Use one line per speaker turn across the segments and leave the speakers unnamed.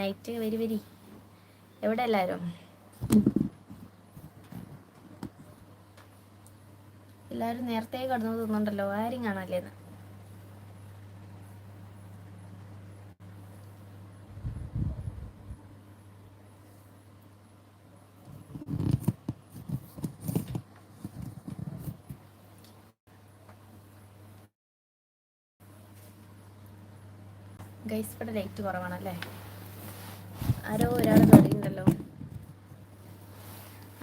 Night വരി വരി. എവിടെ എല്ലാവരും എല്ലാവരും നേരത്തെ കടന്നു തോന്നുന്നുണ്ടല്ലോ. ആരും കാണാല്ലേന്ന് ഗൈസ് ഇവിടെ ലൈറ്റ് കുറവാണല്ലേ? ആരോ ഒരാൾ തുടങ്ങിയിട്ടുണ്ടല്ലോ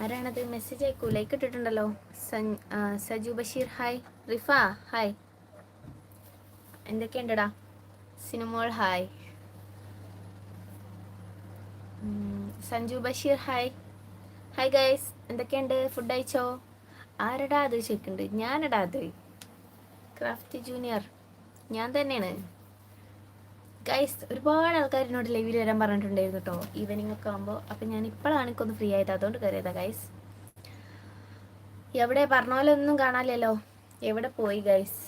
ആരാണത്? മെസ്സേജ് അയക്കൂ. ലൈക്ക് ഇട്ടിട്ടുണ്ടല്ലോ. Saju Basheer. Hi Rifa. Hi എന്തൊക്കെയുണ്ടടാ? Sinimol hi Sanju Basheer hi hi guys എന്തൊക്കെയുണ്ട്? ഫുഡ് അയച്ചോ? ആരടാ അത് ചോദിക്കുന്നുണ്ട് ഞാനടാ അത്. Craft junior. ഞാൻ തന്നെയാണ്. ഗൈസ് ഒരുപാട് ആൾക്കാർ എന്നോട് ലൈവിൽ വരാൻ പറഞ്ഞിട്ടുണ്ടായിരുന്നു കേട്ടോ ഈവനിങ് ഒക്കെ ആകുമ്പോൾ അപ്പം ഞാൻ ഇപ്പോഴാണ് എനിക്കൊന്ന് ഫ്രീ ആയത്. അതുകൊണ്ട് കയറിയതാ ഗൈസ് എവിടെ? പറഞ്ഞ പോലെ ഒന്നും കാണാനില്ലല്ലോ. എവിടെ പോയി ഗൈസ്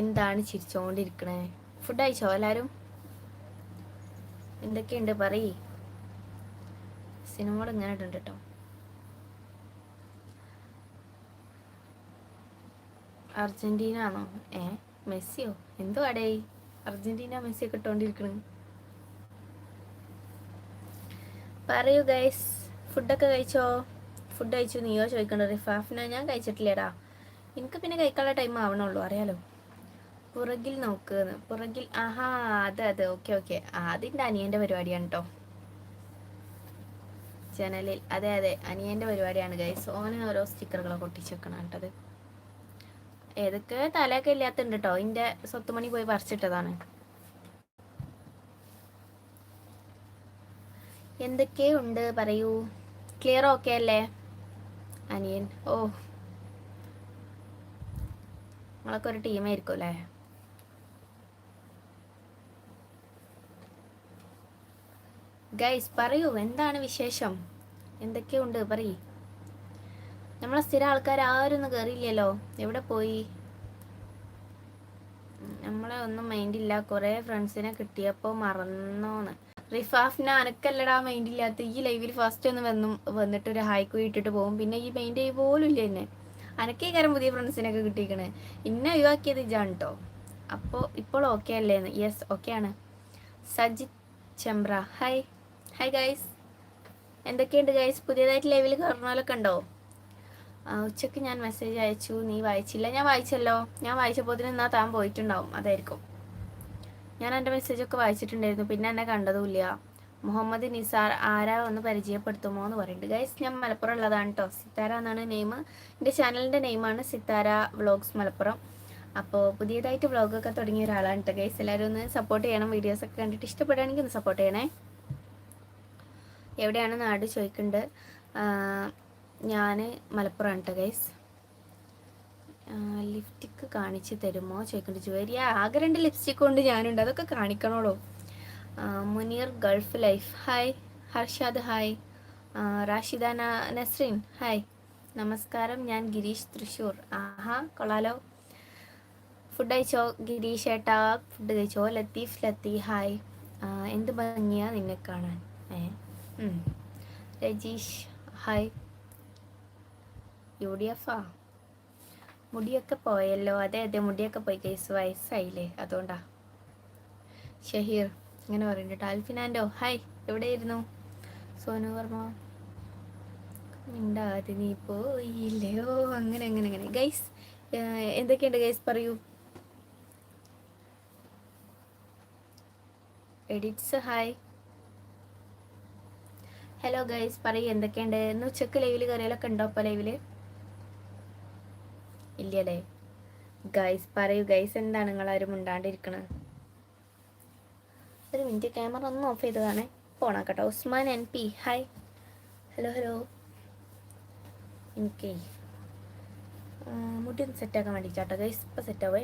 എന്താണ് ചിരിച്ചോണ്ടിരിക്കണേ? ഫുഡ് അയച്ചോ എല്ലാവരും എന്തൊക്കെയുണ്ട്? പറയ്. സിനിമകൾ ഇങ്ങനെ ഇട്ടുണ്ട് കേട്ടോ അർജന്റീന ആണോ ഏ മെസ്സിയോ? എന്തോ അടേ അർജന്റീന മെസ്സി ഒക്കെ പറയൂ ഗൈസ് ഫുഡൊക്കെ കഴിച്ചോ? ഫുഡ് കഴിച്ചു നീയോ ചോദിക്കണ്ട റിഫാഫിന? ഞാൻ കഴിച്ചിട്ടില്ലേടാ. എനിക്ക് പിന്നെ കഴിക്കാനുള്ള ടൈം ആവണുള്ളൂ അറിയാലോ. പുറകിൽ നോക്ക് പുറകിൽ ആഹാ അതെ അതെ ഓക്കെ ഓക്കെ അതിന്റെ അനിയന്റെ പരിപാടിയാണ് കേട്ടോ ചാനലിൽ അതെ അതെ അനിയന്റെ പരിപാടിയാണ് ഗൈസ് ഓന് ഓരോ സ്റ്റിക്കറുകളൊക്കെ ഒട്ടിച്ചേക്കണം കേട്ടത് ഏതൊക്കെ തലയൊക്കെ ഇല്ലാത്തുണ്ട് കേട്ടോ ഇതിന്റെ സ്വത്തുമണി പോയി പറിച്ചിട്ടതാണ്. എന്തൊക്കെ ഉണ്ട് പറയൂ. ക്ലിയർ ഓക്കെ അല്ലേ? അനിയൻ. ഓ. നിങ്ങളൊക്കെ ഒരു ടീമായിരിക്കും അല്ലേ? ഗൈസ് പറയൂ. എന്താണ് വിശേഷം? എന്തൊക്കെയുണ്ട് പറയൂ. നമ്മളെ സ്ഥിരം ആൾക്കാർ ആരും ഒന്നും കയറിയില്ലല്ലോ എവിടെ പോയി? നമ്മളെ ഒന്നും മൈൻഡ് ഇല്ല. കുറെ ഫ്രണ്ട്സിനെ കിട്ടിയപ്പോ മറന്നോന്ന്. റിഫാഫിന അനക്കല്ലടാ മൈൻഡ് ഇല്ലാത്ത. ഈ ലൈവിൽ ഫസ്റ്റ് ഒന്ന് വന്നും വന്നിട്ട് ഒരു ഹായ്ക്ക് ഇട്ടിട്ട് പോകും. പിന്നെ ഈ മൈൻഡ് ചെയ്യ പോലും ഇല്ല എന്നെ. അനക്കേ കാരം പുതിയ ഫ്രണ്ട്സിനൊക്കെ കിട്ടിയിരിക്കണേ ഇന്ന ഒഴിവാക്കിയത് ഇജാണ് കേട്ടോ അപ്പോൾ ഇപ്പോൾ ഓക്കെ അല്ലേന്ന്. യെസ് ഓക്കെ ആണ്. Sajith Chembra. Hi hi guys എന്തൊക്കെയുണ്ട് ഗൈസ് പുതിയതായിട്ട് ലൈവിൽ കയറണമല്ലൊക്കെ ഉണ്ടോ? ഉച്ചയ്ക്ക് ഞാൻ മെസ്സേജ് അയച്ചു നീ വായിച്ചില്ല? ഞാൻ വായിച്ചല്ലോ. ഞാൻ വായിച്ചപ്പോൾ എന്നാ താൻ പോയിട്ടുണ്ടാവും. അതായിരിക്കും. ഞാൻ എന്റെ മെസ്സേജൊക്കെ വായിച്ചിട്ടുണ്ടായിരുന്നു. പിന്നെ എന്നെ കണ്ടതുമില്ല. മുഹമ്മദ് നിസാർ ആരാ ഒന്ന് പരിചയപ്പെടുത്തുമോ എന്ന് പറയുന്നുണ്ട് ഗൈസ് ഞാൻ മലപ്പുറം ഉള്ളതാണ് കേട്ടോ സിത്താര എന്നാണ് നെയിം എന്റെ ചാനലിന്റെ നെയിമാണ് സിത്താര വ്ളോഗ്സ് മലപ്പുറം. അപ്പോൾ പുതിയതായിട്ട് വ്ളോഗൊക്കെ തുടങ്ങിയ ഒരാളാണ് കേട്ടോ ഗൈസ് എല്ലാവരും ഒന്ന് സപ്പോർട്ട് ചെയ്യണം. വീഡിയോസൊക്കെ കണ്ടിട്ട് ഇഷ്ടപ്പെടുകയാണെങ്കിൽ ഒന്ന് സപ്പോർട്ട് ചെയ്യണേ. എവിടെയാണ് നാട് ചോദിക്കുന്നുണ്ട് ഞാൻ മലപ്പുറം കേട്ടോ ഗൈസ് ലിപ്സ്റ്റിക്ക് കാണിച്ച് തരുമോ? ചോദിക്കുന്നുണ്ട്. ജുവരി ആകെ രണ്ട് ലിപ്സ്റ്റിക് കൊണ്ട് ഞാനുണ്ട്. അതൊക്കെ കാണിക്കണോളൂ. Muneer Gulf life. Hi Harshad hi Rashida Nasreen hi നമസ്കാരം ഞാൻ ഗിരീഷ് തൃശ്ശൂർ. ആഹാ കൊള്ളാലോ. ഫുഡ് കഴിച്ചോ? ഗിരീഷ് ഏട്ടാ ഫുഡ് കഴിച്ചോ? ലത്തീഫ് ലത്തി ഹായ് എന്ത് ഭംഗിയാ നിന്നെ കാണാൻ. ഏ രജീഷ് ഹായ് യു ഡി എഫാ? മുടിയൊക്കെ പോയല്ലോ. അതെ അതെ മുടിയൊക്കെ പോയി കേസ് വയസ്സായില്ലേ. അതുകൊണ്ടാ. ഷഹീർ ഇങ്ങനെ പറയുന്നുണ്ട് ടാൽഫിനാൻഡോ ഹായ്. എവിടെയായിരുന്നു? സോനു വർമ്മ. മിണ്ടാതെ നീ പോയില്ലയോ? അങ്ങനെ അങ്ങനെ അങ്ങനെ. ഗൈസ് എന്തൊക്കെയുണ്ട് ഗൈസ് പറയൂ. Edits hi. ഹലോ ഗൈസ് പറയൂ. എന്തൊക്കെയുണ്ട്? ഇന്ന് ഉച്ചയ്ക്ക് ലൈവിൽ കയറിയാലൊക്കെ ഉണ്ടോ അപ്പോൾ ലൈവിൽ ഇല്ലല്ലേ ഗൈസ് പറയൂ ഗൈസ് എന്താണ് നിങ്ങൾ ആരും ഉണ്ടാണ്ടിരിക്കണത് ഒരു മിനിറ്റ് ക്യാമറ ഒന്ന് ഓഫ് ചെയ്തതാണ്. കേട്ടോ Usman N P hi. Hello hello. എനിക്ക് മുടി ഒന്ന് സെറ്റാക്കാൻ വേണ്ടിയിട്ടാട്ടോ. ഗൈസ് ഇപ്പം സെറ്റാവേ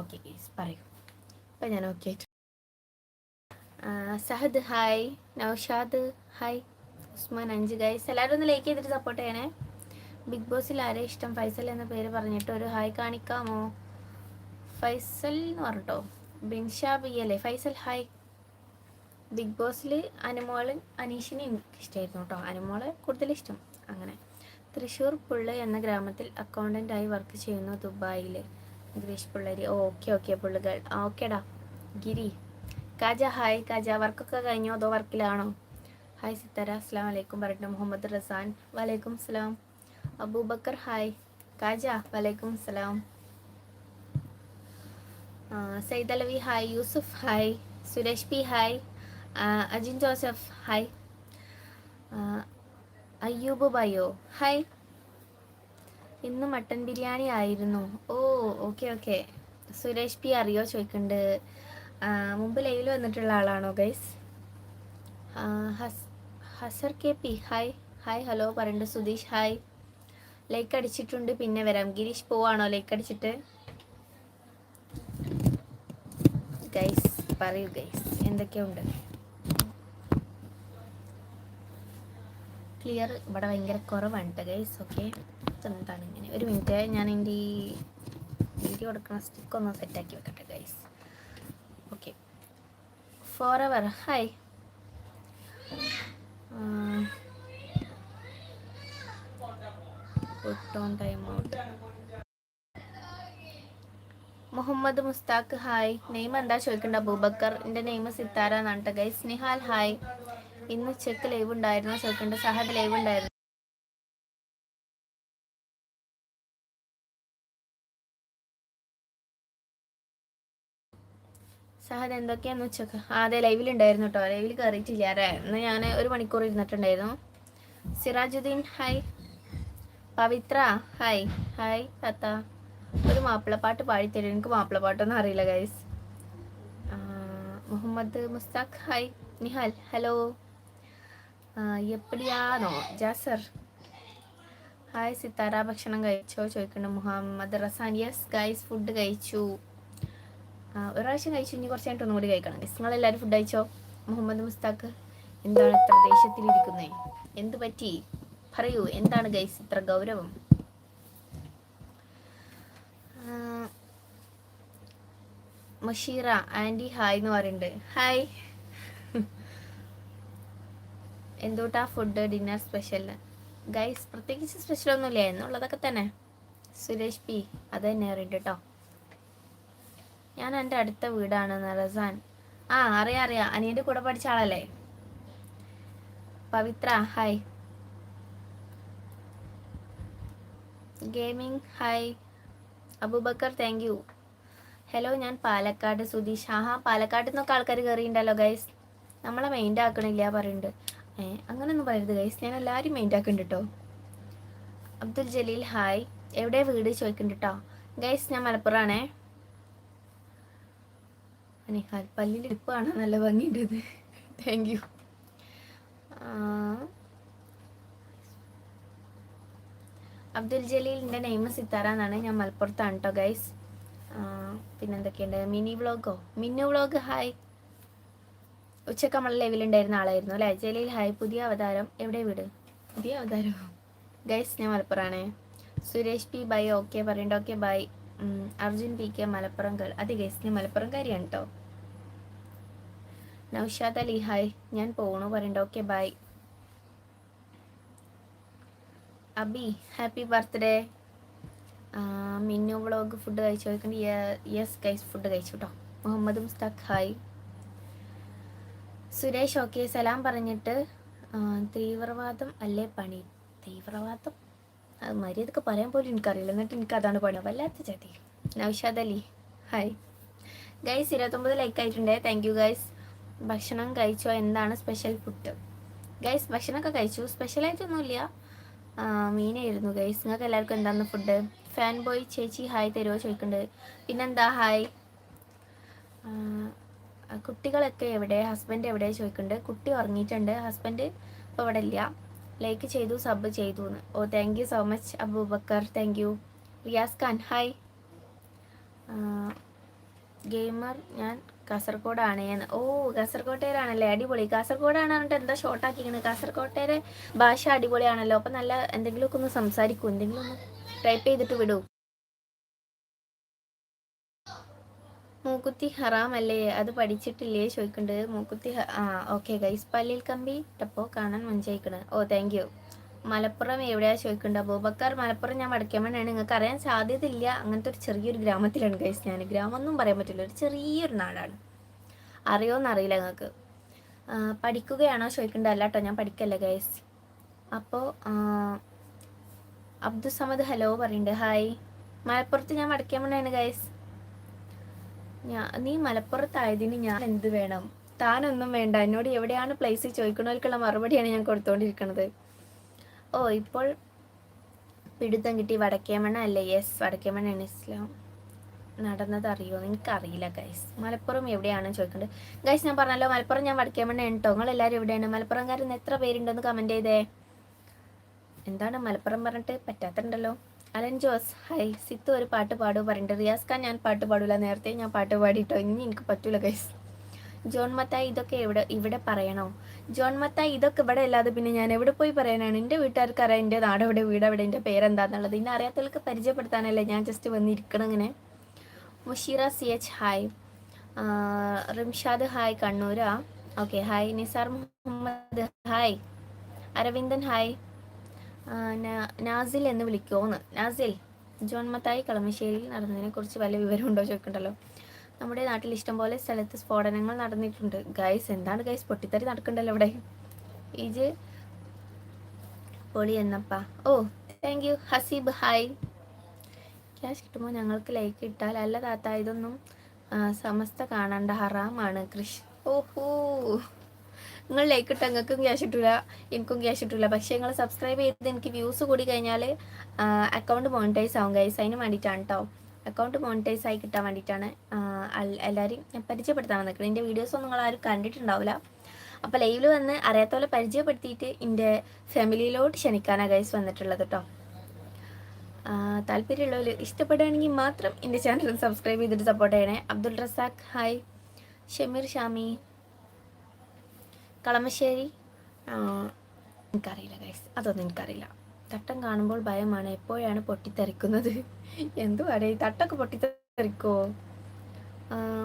ഓക്കെ ഗൈസ് പറയൂ. ഇപ്പം ഞാൻ ഓക്കെ ആയിട്ട് സഹദ് ഹായ്. നൗഷാദ് ഹായ്. ഉസ്മാൻ അഞ്ച് ഗൈസ്. എല്ലാവരും ഒന്ന് ലൈക്ക് ചെയ്തിട്ട് സപ്പോർട്ട് ചെയ്യണേ. ബിഗ് ബോസിൽ ആരെ ഇഷ്ടം? ഫൈസൽ എന്ന പേര് പറഞ്ഞിട്ട് ഒരു ഹായ് കാണിക്കാമോ? ഫൈസൽ എന്ന് പറഞ്ഞിട്ടോ? ബിൻഷാ ബി അല്ലേ? ഫൈസൽ ഹായ്. ബിഗ് ബോസിൽ അനുമോൾ അനീഷിനെ എനിക്ക് ഇഷ്ടമായിരുന്നു കേട്ടോ. അനുമോൾ കൂടുതലിഷ്ടം അങ്ങനെ. തൃശ്ശൂർ പുള്ള എന്ന ഗ്രാമത്തിൽ അക്കൗണ്ടന്റായി വർക്ക് ചെയ്യുന്നു ദുബായിൽ ഗിരീഷ് പിള്ളേരി. ഓക്കെ ഓക്കെ പുള്ളുകൾ. ഓക്കെടാ ഗിരി. കാജ ഹായ്. കാജ വർക്കൊക്കെ കഴിഞ്ഞോ? അതോ വർക്കിലാണോ ഹായ് സിത്തര അസ്സാം വലൈക്കും പറഞ്ഞിട്ട് മുഹമ്മദ് റസാൻ. വലൈക്കും സലാം അബൂബക്കർ ഹായ് കാജ വലൈക്കും സലാം Saidalavi hi Yusuf hi Suresh P hi Ajin Joseph hi Ayyub bio hi ഇന്ന് മട്ടൻ ബിരിയാണി ആയിരുന്നു. ഓ ഓക്കെ ഓക്കെ സുരേഷ് പി അറിയോ? ചോദിക്കുന്നുണ്ട് മുമ്പ് ലൈവിൽ വന്നിട്ടുള്ള ആളാണോ ഗൈസ് ഹസ് ഹസർ K P hi hi hello പറയുന്നുണ്ട് സുധീഷ് ഹായ് ലൈക്ക് അടിച്ചിട്ടുണ്ട്. പിന്നെ വരാം. ഗിരീഷ് പോവാണോ ലൈക്ക് അടിച്ചിട്ട്? ഗൈസ് പറയൂ ഗൈസ് എന്തൊക്കെയുണ്ട്? ക്ലിയർ ഇവിടെ ഭയങ്കര കുറവാണ് കേട്ടോ ഗൈസ് ഓക്കെ എന്താണ് ഇങ്ങനെ? ഒരു മിനിറ്റ് ഞാൻ എന്റെ ഈ വീഡിയോ കൊടുക്കുന്ന സ്റ്റിക്ക് ഒന്ന് സെറ്റാക്കി വെക്കട്ടെ guys okay four hour hi put on time out Muhammad Mustaq hi name എന്താ ചോദിക്കണ്ട അബൂബക്കർ. എന്റെ നെയിം സിത്താര എന്നാണ് ഗൈസ് നിഹാൽ ഹായ് ഇന്ന് ചെക്ക് ലൈവ് ഉണ്ടായിരുന്നു. ചോദിക്കണ്ട സഹദ് ലൈവ് ഉണ്ടായിരുന്നു. സഹദ് എന്തൊക്കെയാന്ന് ഉച്ചയ്ക്ക്? ആ അതെ ലൈവിൽ ഉണ്ടായിരുന്നു കേട്ടോ ലൈവിൽ കയറിയിട്ടില്ല അല്ലേ? ഇന്ന് ഞാൻ ഒരു മണിക്കൂർ ഇരുന്നിട്ടുണ്ടായിരുന്നു. Sirajuddin hi Pavithra hi hi തത്ത ഒരു മാപ്പിളപ്പാട്ട് പാടിത്തരും. എനിക്ക് മാപ്പിളപ്പാട്ടൊന്നും അറിയില്ല guys Muhammad Mustaq hi Nihal hello എപ്പടിയാണോ? Jasar. Hi Sithara ഭക്ഷണം കഴിച്ചോ? ചോദിക്കുന്നു Muhammad Razan. Yes guys food കഴിച്ചു. ഒരു കഴിച്ചു. ഇനി കുറച്ച് കഴിഞ്ഞിട്ട് ഒന്നും കൂടി കഴിക്കണം ഗൈസ് നിങ്ങളെല്ലാവരും ഫുഡ് കഴിച്ചോ? മുഹമ്മദ് മുസ്താഖ് എന്താണ് ഇത്ര ദേഷ്യത്തിലിരിക്കുന്നേ? എന്ത് പറ്റി പറയൂ എന്താണ് ഗൈസ് ഇത്ര ഗൗരവം? മഷീറ ആന്റി ഹായ് എന്ന് പറയുന്നുണ്ട്. ഹായ്. എന്തോട്ടാ ഫുഡ് ഡിന്നർ സ്പെഷ്യൽ ഗൈസ് പ്രത്യേകിച്ച് സ്പെഷ്യൽ ഒന്നുമില്ല എന്നുള്ളതൊക്കെ തന്നെ. സുരേഷ് പി അത് തന്നെ അറിയുന്നുണ്ട് കേട്ടോ. ഞാൻ എന്റെ അടുത്ത വീടാണ് നറസാൻ. ആ അറിയാം അറിയാം. അനിയന്റെ കൂടെ പഠിച്ച ആളല്ലേ? Pavithra hi. Gaming. Hi. Abubakar thank you hello ഞാൻ പാലക്കാട് സുധീഷ്. ആഹാ പാലക്കാട് നിന്നൊക്കെ ആൾക്കാർ കയറിയിട്ടുണ്ടല്ലോ ഗൈസ് നമ്മളെ മൈൻഡ് ആക്കണില്ല പറയുന്നുണ്ട് ഏ അങ്ങനെയൊന്നും പറയരുത് ഗൈസ് ഞാൻ എല്ലാവരും മൈൻഡ് ആക്കുന്നുണ്ട് കേട്ടോ അബ്ദുൽ ജലീൽ ഹായ് എവിടെ വീട് ചോദിക്കുന്നുണ്ട് കേട്ടോ ഗൈസ് ഞാൻ മലപ്പുറമാണേ പല്ലിൽ ഇപ്പാണ് നല്ല ഭംഗിയുണ്ട് താങ്ക് യു അബ്ദുൽ ജലീലിന്റെ നെയിം സിത്താറ എന്നാണ് ഞാൻ മലപ്പുറത്താണ് കേട്ടോ ഗൈസ് പിന്നെന്തൊക്കെയുണ്ട് മിനി വ്ളോഗോ മിന്നു വ്ളോഗ് ഹായ് ഉച്ചയ്ക്ക് നമ്മൾ ലെവലുണ്ടായിരുന്ന ആളായിരുന്നു അല്ലേ? ജലീൽ ഹായ് പുതിയ അവതാരം. എവിടെ വീട്? പുതിയ അവതാരം. ഗൈസ് ഞാൻ മലപ്പുറമാണേ സുരേഷ് പി ബൈ ഓക്കെ പറയണ്ട. Okay bye Arjun P K Malappuram girl അത് ഗൈസ് ഞാൻ മലപ്പുറം കാര്യമാണ് കേട്ടോ നൗഷാദ് അലി ഹായ് ഞാൻ പോകണു പറയണ്ട. Okay bye Abi happy birthday Minnu vlog food കഴിച്ചു ചോദിക്കണ്ട യെസ് ഗൈസ് ഫുഡ് കഴിച്ചു കേട്ടോ മുഹമ്മദ് മുസ്താഖ് ഹായ് സുരേഷ് ഓക്കെ സലാം പറഞ്ഞിട്ട് തീവ്രവാദം അല്ലേ പണി? തീവ്രവാദം? അത് മര്യാദയ്ക്ക് പറയാൻ പോലും എനിക്കറിയില്ല. എന്നിട്ട് എനിക്ക് അതാണ് പണി. വല്ലാത്ത ചതി. നൗഷാദ് അലി. ഹായ് ഗൈസ് ഇരുപത്തൊമ്പത് ലൈക്ക് ആയിട്ടുണ്ട്. താങ്ക് യു ഗൈസ് ഭക്ഷണം കഴിച്ചോ? എന്താണ് സ്പെഷ്യൽ ഫുഡ് ഗൈസ് ഭക്ഷണമൊക്കെ കഴിച്ചു. സ്പെഷ്യലായിട്ടൊന്നുമില്ല മീനായിരുന്നു ഗൈസ് നിങ്ങൾക്ക് എല്ലാവർക്കും എന്താണ് ഫുഡ് ഫാൻ ബോയ് ചേച്ചി ഹായ് തരുമോ ചോദിക്കുന്നുണ്ട് പിന്നെന്താ ഹായ് കുട്ടികളൊക്കെ എവിടെ? ഹസ്ബൻഡ് എവിടെ ചോദിക്കുന്നുണ്ട് കുട്ടി ഉറങ്ങിയിട്ടുണ്ട്. ഹസ്ബൻഡ് ഇപ്പോൾ ഇവിടെ ഇല്ല. ലൈക്ക് ചെയ്തു സബ് ചെയ്തു എന്ന് ഓ thank you so much Abubakar. Thank you Riyas Khan hi gamer ഞാൻ കാസർഗോഡാണ് എന്ന് ഓ കാസർഗോട്ടേരാണല്ലേ അടിപൊളി. കാസർഗോഡാണ് പറഞ്ഞിട്ട് എന്താ ഷോർട്ടാക്കിക്കുന്നത് കാസർഗോട്ടേരെ ഭാഷ അടിപൊളിയാണല്ലോ. അപ്പം നല്ല എന്തെങ്കിലുമൊക്കെ ഒന്ന് സംസാരിക്കൂ. എന്തെങ്കിലും ഒന്ന് ടൈപ്പ് ചെയ്തിട്ട് വിടൂ. മൂക്കുത്തി ഹറാം അല്ലേ അത് പഠിച്ചിട്ടില്ലേ? ചോദിക്കേണ്ടത് മൂക്കുത്തി ആ ഓക്കെ ഗൈസ് പല്ലിൽ കമ്പി ടപ്പോ കാണാൻ മഞ്ചയിക്കണ്. ഓ താങ്ക് യു മലപ്പുറം എവിടെയാ ചോദിക്കുന്നുണ്ട് അബൂബക്കർ മലപ്പുറം ഞാൻ വടക്കേമണ്ണാണ് നിങ്ങൾക്ക് അറിയാൻ സാധ്യതയില്ല. അങ്ങനത്തെ ഒരു ചെറിയൊരു ഗ്രാമത്തിലാണ് ഗൈസ് ഞാൻ ഗ്രാമം ഒന്നും പറയാൻ പറ്റില്ല. ഒരു ചെറിയൊരു നാടാണ്. അറിയോന്നറിയില്ല നിങ്ങൾക്ക്. പഠിക്കുകയാണോ ചോദിക്കേണ്ടത് അല്ല കേട്ടോ ഞാൻ പഠിക്കല്ല ഗൈസ് അപ്പോൾ അബ്ദുസമദ് ഹലോ പറയുന്നുണ്ട് ഹായ് മലപ്പുറത്ത് ഞാൻ വടക്കേമണ്ണാണ് ഗൈസ് ഞാൻ നീ മലപ്പുറത്തായതിന് ഞാൻ എന്ത് വേണം? താനൊന്നും വേണ്ട. എന്നോട് എവിടെയാണ് പ്ലേസ് ചോദിക്കണവർക്കുള്ള മറുപടിയാണ് ഞാൻ കൊടുത്തോണ്ടിരിക്കുന്നത് ഓ ഇപ്പോൾ പിടുത്തം കിട്ടി വടക്കേമണ്ണ അല്ലേ? യെസ് വടക്കേമണ്ണയാണ് ഇസ്ലാം. നടന്നത് അറിയോ എനിക്കറിയില്ല ഗൈസ് മലപ്പുറം എവിടെയാണ് ചോദിക്കേണ്ടത് ഗൈസ് ഞാൻ പറഞ്ഞല്ലോ മലപ്പുറം ഞാൻ വടക്കേമണ്ണ ഉണ്ടോ നിങ്ങൾ എല്ലാവരും എവിടെയാണ്? മലപ്പുറംകാരൻ എത്ര പേരുണ്ടെന്ന് കമന്റ് ചെയ്തേ? എന്താണ് മലപ്പുറം പറഞ്ഞിട്ട് പറ്റാത്തുണ്ടല്ലോ അലൻ ജോസ് ഹൈ സിത്തു ഒരു പാട്ട് പാടുക പറഞ്ഞിട്ട് റിയാസ് ഖാൻ ഞാൻ പാട്ട് പാടില്ല നേരത്തെ ഞാൻ പാട്ട് പാടിയിട്ടോ ഇനി എനിക്ക് പറ്റൂല ഗൈസ് ജോൺ മത്തായി ഇതൊക്കെ എവിടെ ഇവിടെ പറയണോ? ജോൺ മത്തായി ഇതൊക്കെ ഇവിടെ അല്ലാതെ പിന്നെ ഞാൻ എവിടെ പോയി പറയാനാണ്? എന്റെ വീട്ടുകാർക്ക് അറിയാം എന്റെ നാട് എവിടെ വീട് എവിടെ എന്റെ പേരെന്താന്നുള്ളത്. ഇന്നെ അറിയാത്തവർക്ക് പരിചയപ്പെടുത്താനല്ലേ ഞാൻ ജസ്റ്റ് വന്നിരിക്കണം ഇങ്ങനെ. Mushira C H hi Rimshad hi കണ്ണൂരാ. Okay hi Nisar Muhammad hi Aravindan hi Nasil എന്ന് വിളിക്കുമോന്ന് നാസിൽ ജോൺ മത്തായി കളമശ്ശേരിയിൽ നടന്നതിനെ കുറിച്ച് വല്ല വിവരമുണ്ടോ ചോദിക്കണ്ടല്ലോ? നമ്മുടെ നാട്ടിൽ ഇഷ്ടംപോലെ സ്ഥലത്ത് സ്ഫോടനങ്ങൾ നടന്നിട്ടുണ്ട്. ഗൈസ് എന്താണ് ഗൈസ് പൊട്ടിത്തെറി നടക്കണ്ടല്ലോ ഇവിടെ. ഇജ് പൊളി എന്നപ്പ. ഓ thank you Haseeb hi cash കിട്ടുമ്പോൾ ഞങ്ങൾക്ക് ലൈക്ക് ഇട്ടാൽ. അല്ല താത്ത ഇതൊന്നും സമസ്ത കാണണ്ട. ഹറാമാണ് കൃഷി ഓഹോ. നിങ്ങൾ ലൈക്ക് ഇട്ടാൽ നിങ്ങൾക്കും ക്യാഷ് കിട്ടില്ല എനിക്കും ക്യാഷ് കിട്ടില്ല പക്ഷേ നിങ്ങൾ സബ്സ്ക്രൈബ് ചെയ്ത് എനിക്ക് വ്യൂസ് കൂടി കഴിഞ്ഞാൽ അക്കൗണ്ട് മോണിറ്റൈസ് ആവും ഗൈസ് അതിന് വേണ്ടിയിട്ടാണ് കേട്ടോ അക്കൗണ്ട് മോണിറ്റൈസ് ആയി കിട്ടാൻ വേണ്ടിയിട്ടാണ് എല്ലാവരും പരിചയപ്പെടുത്താൻ വന്നിരിക്കുന്നത് എന്റെ വീഡിയോസ് നിങ്ങൾ ആരും കണ്ടിട്ടുണ്ടാവില്ല. അപ്പോൾ ലൈവിൽ വന്ന് അറിയാത്ത പോലെ പരിചയപ്പെടുത്തിയിട്ട് എന്റെ ഫാമിലിയിലോട്ട് ക്ഷണിക്കാനാണ് ഗൈസ് വന്നിട്ടുള്ളത് കേട്ടോ താല്പര്യമുള്ളവർ ഇഷ്ടപ്പെടുകയാണെങ്കിൽ മാത്രം എന്റെ ചാനൽ സബ്സ്ക്രൈബ് ചെയ്തിട്ട് സപ്പോർട്ട് ചെയ്യണേ. അബ്ദുൾ റസാഖ് ഹായ് ഷമീർ ഷാമി. കളമശ്ശേരി. എനിക്കറിയില്ല ഗൈസ് അതൊന്നും എനിക്കറിയില്ല. തട്ടം കാണുമ്പോൾ ഭയമാണ്. എപ്പോഴാണ് പൊട്ടിത്തെറിക്കുന്നത്? എന്തുവാടെ ഈ തട്ടൊക്കെ പൊട്ടിത്തെറിക്കോ?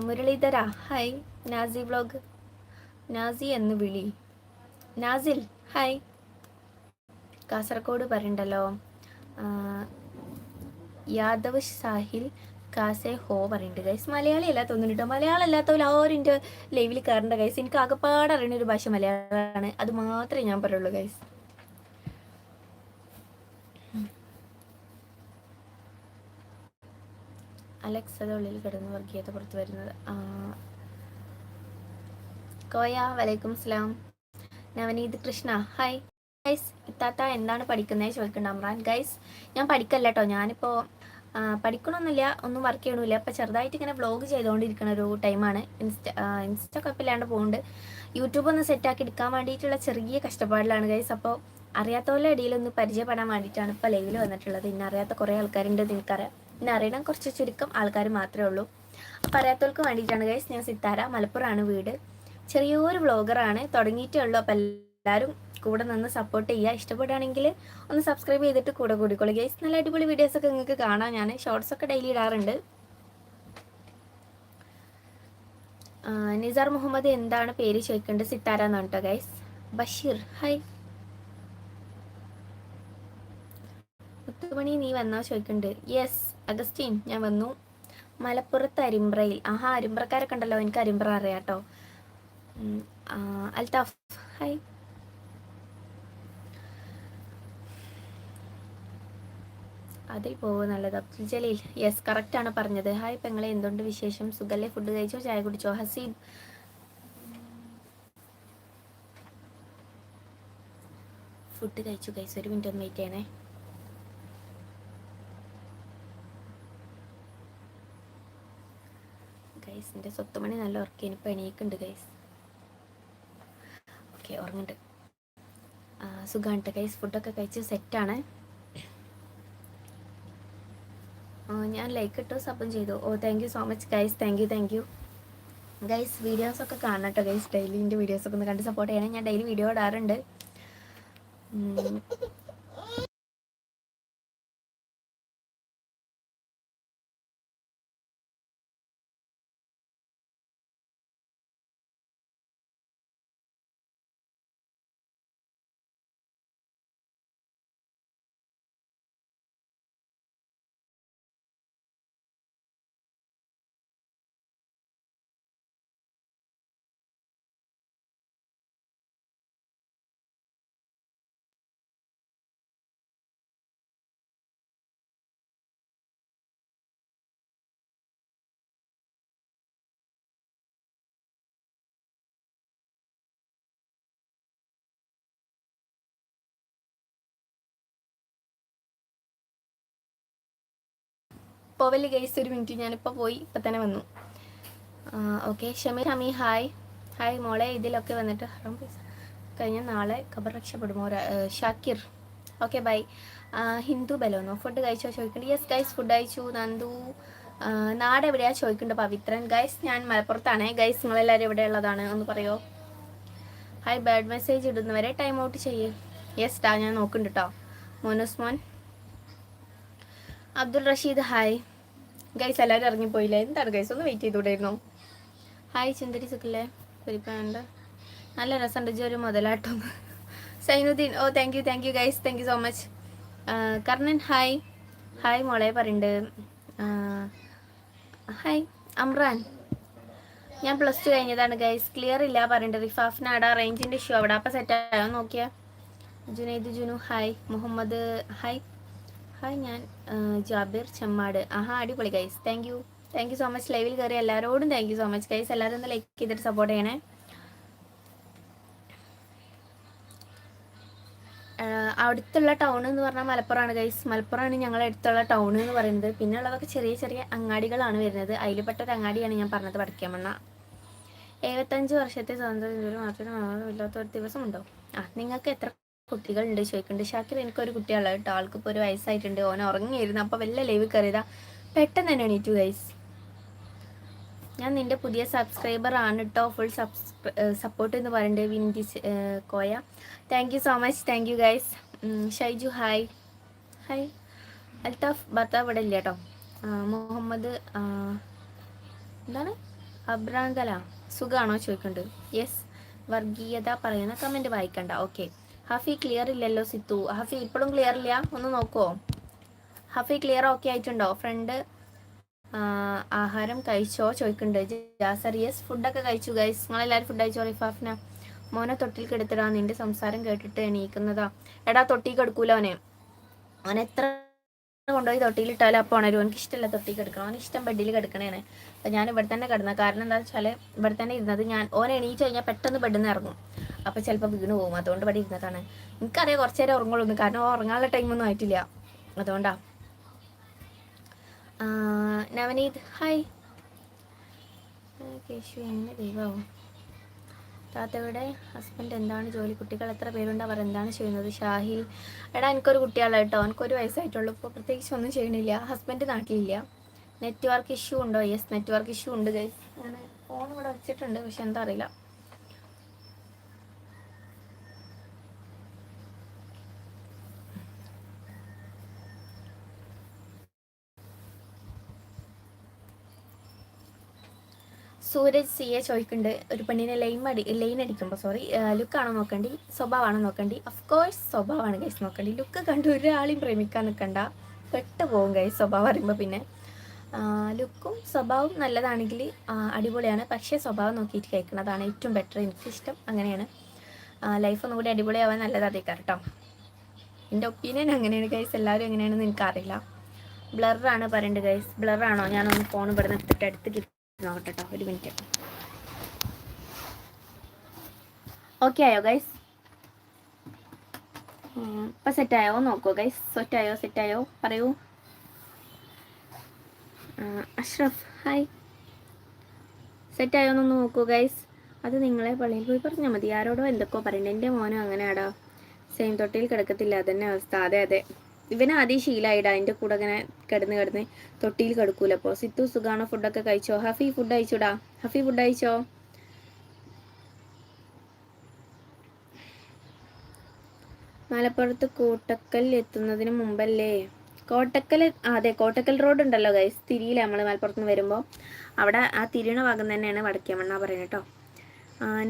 മുരളീധര ഹായ് നാസി വ്ലോഗ് നാസി എന്ന് വിളി. നാസിൽ ഹായ്. കാസർഗോഡ് പറയണ്ടല്ലോ. യാദവ് സാഹിൽ കാസെ ഹോ പറയുന്നുണ്ട് ഗൈസ് മലയാളി അല്ല തോന്നുന്നുട്ടോ മലയാളം അല്ലാത്തവർ ആരും എന്റെ ലൈവിൽ കയറേണ്ട ഗൈസ് എനിക്ക് ആകെപ്പാട് അറിയുന്ന ഒരു ഭാഷ മലയാളമാണ്. അത് മാത്രമേ ഞാൻ പറയുള്ളൂ ഗൈസ്. അലക്സത ഉള്ളിൽ കിടന്ന് വർഗീയത പുറത്തു വരുന്നത്. കോയ വലൈക്കും സ്ലാം നവനീത് കൃഷ്ണ ഹായ് ഗൈസ് ഇത്താത്ത എന്താണ് പഠിക്കുന്നത് ചോദിക്കണ്ട അമ്രാൻ. ഗൈസ് ഞാൻ പഠിക്കല്ല കേട്ടോ ഞാനിപ്പോൾ പഠിക്കണമെന്നില്ല ഒന്നും വർക്ക് ചെയ്യണമില്ല. അപ്പോൾ ചെറുതായിട്ട് ഇങ്ങനെ വ്ളോഗ് ചെയ്തുകൊണ്ടിരിക്കുന്ന ഒരു ടൈമാണ് ഇൻസ്റ്റ ഇൻസ്റ്റ കുഴപ്പമില്ലാണ്ട് പോകുന്നുണ്ട് യൂട്യൂബ് ഒന്ന് സെറ്റാക്കി എടുക്കാൻ വേണ്ടിയിട്ടുള്ള ചെറിയ കഷ്ടപ്പാടിലാണ് ഗൈസ് അപ്പോൾ അറിയാത്തവരുടെ ഇടയിലൊന്ന് പരിചയപ്പെടാൻ വേണ്ടിയിട്ടാണ് ഇപ്പോൾ ലൈവിൽ വന്നിട്ടുള്ളത്. ഇന്നറിയാത്ത അറിയാത്ത കുറേ ആൾക്കാരുണ്ട് നിനക്കറിയാം. ഇന്ന് അറിയണം കുറച്ച് ചുരുക്കം ആൾക്കാർ മാത്രമേ ഉള്ളൂ. അപ്പോൾ അറിയാത്തവർക്ക് വേണ്ടിയിട്ടാണ് ഗൈസ് ഞാൻ സിത്താര. മലപ്പുറമാണ് വീട്. ചെറിയൊരു വ്ളോഗറാണ് തുടങ്ങിയിട്ടേ ഉള്ളൂ. അപ്പോൾ എല്ലാവരും കൂടെ നിന്ന് സപ്പോർട്ട് ചെയ്യുക ഇഷ്ടപ്പെടുകയാണെങ്കിൽ ഒന്ന് സബ്സ്ക്രൈബ് ചെയ്തിട്ട് കൂടെ കൂടിക്കോളൂ. ഗൈസ് നല്ല അടിപൊളി വീഡിയോസൊക്കെ നിങ്ങൾക്ക് കാണാം. ഞാൻ ഷോർട്സ് ഒക്കെ ഡെയിലി ഇടാറുണ്ട്. നിസാർ മുഹമ്മദ് എന്താണ് പേര് ചോദിക്കേണ്ടത് സിത്താര എന്നാണ് കേട്ടോ ഗൈസ് ബഷീർ. ഹായ് മുത്തുമണി നീ വന്നോ ചോദിക്കുന്നുണ്ട് യെസ് അഗസ്റ്റീൻ ഞാൻ വന്നു. മലപ്പുറത്ത് അരിമ്പ്രയിൽ. ആഹാ അരിമ്പ്രക്കാരൊക്കെ ഉണ്ടല്ലോ എനിക്ക് അരിമ്പ്ര അറിയാം കേട്ടോ അൽതാഫ്. ഹായ് അതിൽ പോകും നല്ലത്. അബ്ദുൽ ജലീൽ യെസ് കറക്റ്റ് ആണ് പറഞ്ഞത്. ഹായ് പെങ്ങളെ എന്തുണ്ട് വിശേഷം? സുഖല്ലേ? ഫുഡ് കഴിച്ചോ? ചായ കുടിച്ചോ? ഹസീബ് ഫുഡ് കഴിച്ചു കഴിച്ചു ഒരു മിനിറ്റ് ഒന്ന് വെയിറ്റ് ചെയ്യണേ. ഗൈസ് സ്വത്ത് സ്വത്തുമണി നല്ല ഉറക്കി ഇനിയിപ്പോൾ എണീക്കുന്നുണ്ട് ഗൈസ് ഓക്കെ ഉറങ്ങുന്നുണ്ട്. സുഖമാണ് ഗൈസ് ഫുഡൊക്കെ കഴിച്ച് സെറ്റാണ് ഞാൻ ലൈക്ക് ഇട്ടു സബും ചെയ്തു. ഓ thank you so much guys thank you thank you guys വീഡിയോസൊക്കെ കാണണം കേട്ടോ ഗൈസ് ഡെയിലി എന്റെ വീഡിയോസൊക്കെ ഒന്ന് കണ്ട് സപ്പോർട്ട് ചെയ്യണേ. ഞാൻ ഡെയിലി വീഡിയോ ഇടാറുണ്ട്. പോവൽ ഗൈസ് ഒരു മിനിറ്റ് ഞാനിപ്പോൾ പോയി ഇപ്പം തന്നെ വന്നു. Okay Shameer Shami hi hi മോളെ ഇതിലൊക്കെ വന്നിട്ട് ഹറം പൈസ. കഴിഞ്ഞ നാളെ ഖബർ രക്ഷപ്പെടുമോ ഷാക്കിർ. ഓക്കെ ബൈ ഹിന്ദു ബലോന്നോ ഫുഡ് കഴിച്ചോ ചോദിക്കുന്നുണ്ട് യെസ് ഗൈസ് ഫുഡ് കഴിച്ചു നന്ദു. നാടെ നാട് എവിടെയാ ചോദിക്കുന്നുണ്ട് പവിത്രൻ. ഗൈസ് ഞാൻ മലപ്പുറത്താണ്. ഗൈസ് നിങ്ങളെല്ലാവരും എവിടെ ഉള്ളതാണ് ഒന്ന് പറയോ? ഹായ് ബാഡ് മെസ്സേജ് ഇടുന്നവരെ ടൈം ഔട്ട് ചെയ്യേ. യെസ് ടാ ഞാൻ നോക്കുന്നുണ്ട് കേട്ടോ മോനോസ് മോൻ അബ്ദുൾ റഷീദ് ഹായ് ഗൈസ് എല്ലാവരും പോയില്ല എന്താണ് ഗൈസ് ഒന്ന് വെയിറ്റ് ചെയ്തുകൂടായിരുന്നു ഹായ് ചുന്ദരി സുഖല്ലേ? പരിപ്പാണ്ട് നല്ല രസമുണ്ട് ഒരു മുതലാട്ടം. Zainuddin oh thank you thank you guys thank you so much Karnan hi hi മോളെ പറയുന്നുണ്ട്. ഹായ് അമ്രാൻ. ഞാൻ പ്ലസ് ടു കഴിഞ്ഞതാണ് ഗൈസ് ക്ലിയർ ഇല്ല പറയുന്നുണ്ട്. റിഫാഫിനാടാ റേഞ്ചിന്റെ ഇഷ്യൂ അവിടെ. അപ്പം സെറ്റ് ആയോ? നോക്കിയാ. Junaid Junu hi Muhammad hi hi ഞാൻ ജാബിർ ചെമ്മാട്. ആഹാ അടിപൊളി guys thank you thank you so much ലൈവിൽ കയറി എല്ലാവരോടും thank you so much guys എല്ലാവരും ഒന്ന് ലൈക്ക് ചെയ്തിട്ട് സപ്പോർട്ട് ചെയ്യണേ. അടുത്തുള്ള ടൗൺ എന്ന് പറഞ്ഞാൽ മലപ്പുറമാണ് ഗൈസ് മലപ്പുറമാണ് ഞങ്ങളുടെ അടുത്തുള്ള ടൗൺ എന്ന് പറയുന്നത്. പിന്നെ ഉള്ളതൊക്കെ ചെറിയ ചെറിയ അങ്ങാടികളാണ് വരുന്നത്. അതിൽപ്പെട്ട അങ്ങാടിയാണ് ഞാൻ പറഞ്ഞത് വടക്കേമണ്ണ എഴുപത്തഞ്ച് വർഷത്തെ സ്വാതന്ത്ര്യം മാത്രമേ ഇല്ലാത്ത ഒരു ദിവസം ഉണ്ടോ ആ നിങ്ങൾക്ക് എത്ര കുട്ടികളുണ്ട്. ചോദിക്കുന്നുണ്ട് ഷാക്കിർ എനിക്കൊരു കുട്ടിയാണ് കേട്ടോ ആൾക്ക് ഇപ്പോൾ ഒരു വയസ്സായിട്ടുണ്ട്. ഓൻ ഉറങ്ങിയിരുന്നു. അപ്പോൾ വല്ല ലൈവ് കയറിയതാ? പെട്ടെന്ന് തന്നെ എണീറ്റു ഗൈസ് ഞാൻ നിന്റെ പുതിയ സബ്സ്ക്രൈബർ ആണ് കേട്ടോ ഫുൾ സപ്പോർട്ട് എന്ന് പറയുന്നുണ്ട് windy Koya. Thank you so much thank you guys Shaiju hi hi Althaf ഭർത്താവ് ഇവിടെ ഇല്ല കേട്ടോ മുഹമ്മദ് എന്താണ്? അബ്രാങ്കല. സുഖമാണോ ചോദിക്കുന്നുണ്ട്. യെസ് വർഗീയത പറയുന്ന കമന്റ് വായിക്കണ്ട. ഓക്കെ ഹഫി ക്ലിയർ ഇല്ലല്ലോ സിത്തു. ഹഫി ഇപ്പോഴും ക്ലിയർ ഇല്ല? ഒന്ന് നോക്കുമോ ഹഫി ക്ലിയർ ഓക്കെ ആയിട്ടുണ്ടോ? ഫ്രണ്ട് ആഹാരം കഴിച്ചോ? ചോദിക്കുന്നുണ്ട് ജാസർ യെസ് ഫുഡൊക്കെ കഴിച്ചു ഗൈസ് നിങ്ങളെല്ലാവരും ഫുഡ് കഴിച്ചോ റിഫാഫിന? മോനെ തൊട്ടിൽ കെടുത്തിടാ നിന്റെ സംസാരം കേട്ടിട്ട് എണീക്കുന്നതാ. എടാ തൊട്ടി കെടുക്കൂല അവനെ. അവനെ എത്ര കൊണ്ടുപോയി തൊട്ടിയിൽ ഇട്ടാലും അപ്പോൾ ഉണരും എനിക്ക് ഇഷ്ടമല്ല തൊട്ടി കിടക്കണം. അവന് ഇഷ്ടം ബെഡിൽ കിടക്കണേനെ അപ്പം ഞാൻ ഇവിടെ തന്നെ കിടന്ന. കാരണം എന്താ വെച്ചാൽ ഇവിടെ തന്നെ ഇരുന്നത് ഞാൻ. ഓനെ എണീച്ച് കഴിഞ്ഞാൽ പെട്ടെന്ന് ബെഡിൽ നിന്ന് ഇറങ്ങും. അപ്പോൾ ചിലപ്പോൾ വീണ് പോകും അതുകൊണ്ട് ഇവിടെ ഇരുന്നതാണ്. എനിക്കറിയാം കുറച്ച് നേരം ഉറങ്ങുള്ളൂ. കാരണം ഉറങ്ങാനുള്ള ടൈമൊന്നും ആയിട്ടില്ല. അതുകൊണ്ടാ. നവനീത് ഹായ് കേശു എങ്ങനെ ദൈവമാവും താത്തയുടെ ഹസ്ബൻഡ് എന്താണ്? ജോലി കുട്ടികൾ എത്ര പേരുണ്ട്? അവർ എന്താണ് ചെയ്യുന്നത്? ഷാഹിൽ. എടാ എനിക്കൊരു കുട്ടിയാളെ കേട്ടോ എനിക്കൊരു വയസ്സായിട്ടുള്ളൂ. ഇപ്പോൾ പ്രത്യേകിച്ച് ഒന്നും ചെയ്യണില്ല ഹസ്ബൻഡ് നാട്ടിലില്ല. നെറ്റ്വർക്ക് ഇഷ്യൂ ഉണ്ടോ? യെസ് നെറ്റ്വർക്ക് ഇഷ്യൂ ഉണ്ട് ഗൈസ് ഞാൻ ഫോൺ ഇവിടെ വെച്ചിട്ടുണ്ട്. പക്ഷെ എന്താ അറിയില്ല. സൂരജ് സി എ ചോദിക്കുന്നുണ്ട്. ഒരു പെണ്ണിനെ ലൈൻ അടി ലൈൻ അടിക്കുമ്പോൾ സോറി ലുക്കാണോ നോക്കണ്ടി? സ്വഭാവമാണോ നോക്കണ്ടി? ഓഫ് കോഴ്സ് സ്വഭാവമാണ് ഗൈസ് നോക്കണ്ടി. ലുക്ക് കണ്ട് ഒരാളെയും പ്രേമിക്കാൻ നിൽക്കണ്ട പെട്ടു പോകും ഗൈസ് സ്വഭാവം അറിയുമ്പോൾ പിന്നെ. ലുക്കും സ്വഭാവവും നല്ലതാണെങ്കിൽ അടിപൊളിയാണ്. പക്ഷേ സ്വഭാവം നോക്കിയിട്ട് കഴിക്കുന്നതാണ് ഏറ്റവും ബെറ്റർ എനിക്കിഷ്ടം അങ്ങനെയാണ്. ലൈഫ് ഒന്നും കൂടി അടിപൊളിയാവാൻ നല്ലതാതേക്കാം കേട്ടോ എന്റെ ഒപ്പീനിയൻ അങ്ങനെയാണ് ഗൈസ് എല്ലാവരും എങ്ങനെയാണെന്ന് എനിക്കറിയില്ല. ബ്ലറാണ് പറയേണ്ടത് ഗൈസ് ബ്ലറാണോ ഞാനൊന്ന് ഫോൺ ഇവിടെ നിന്ന് എടുത്തിട്ട് അടുത്ത് നോക്കട്ടെ കേട്ടോ ഒരു മിനിറ്റ്. ഓക്കെ ആയോ ഗൈസ് ഇപ്പം സെറ്റായോ നോക്കൂ ഗൈസ് സെറ്റായോ സെറ്റായോ പറയൂ. അഷ്റഫ് ഹായ് സെറ്റായോ എന്നൊന്ന് നോക്കൂ ഗൈസ് അത് നിങ്ങളെ പള്ളിയിൽ പോയി പറഞ്ഞാൽ മതി. ആരോടോ എന്തൊക്കെയോ പറയണ്ട. എന്റെ മോനും അങ്ങനെയാടോ. സെയിം തൊട്ടിയിൽ കിടക്കത്തില്ല. അതന്നെ അവസ്ഥ. അതെ അതെ. ഇവന് ആദ്യം ശീലമായിടാ എന്റെ കൂടെ അങ്ങനെ കിടന്ന് കിടന്ന് തൊട്ടിയിൽ കിടക്കൂല. അപ്പോൾ സിത്തു സുഖാണോ ഫുഡൊക്കെ കഴിച്ചോ? ഹഫി ഫുഡ് കഴിച്ചോടാ. ഹഫി ഫുഡ് അയച്ചോ മലപ്പുറത്ത് കോട്ടക്കൽ എത്തുന്നതിന് മുമ്പല്ലേ? കോട്ടക്കൽ അതെ കോട്ടക്കൽ റോഡ് ഉണ്ടല്ലോ ഗൈസ് തിരിയില്ല നമ്മൾ മലപ്പുറത്ത് നിന്ന് വരുമ്പോൾ അവിടെ ആ തിരിയണ ഭാഗം തന്നെയാണ് വടക്കേമണ്ണ പറയുന്നത് കേട്ടോ.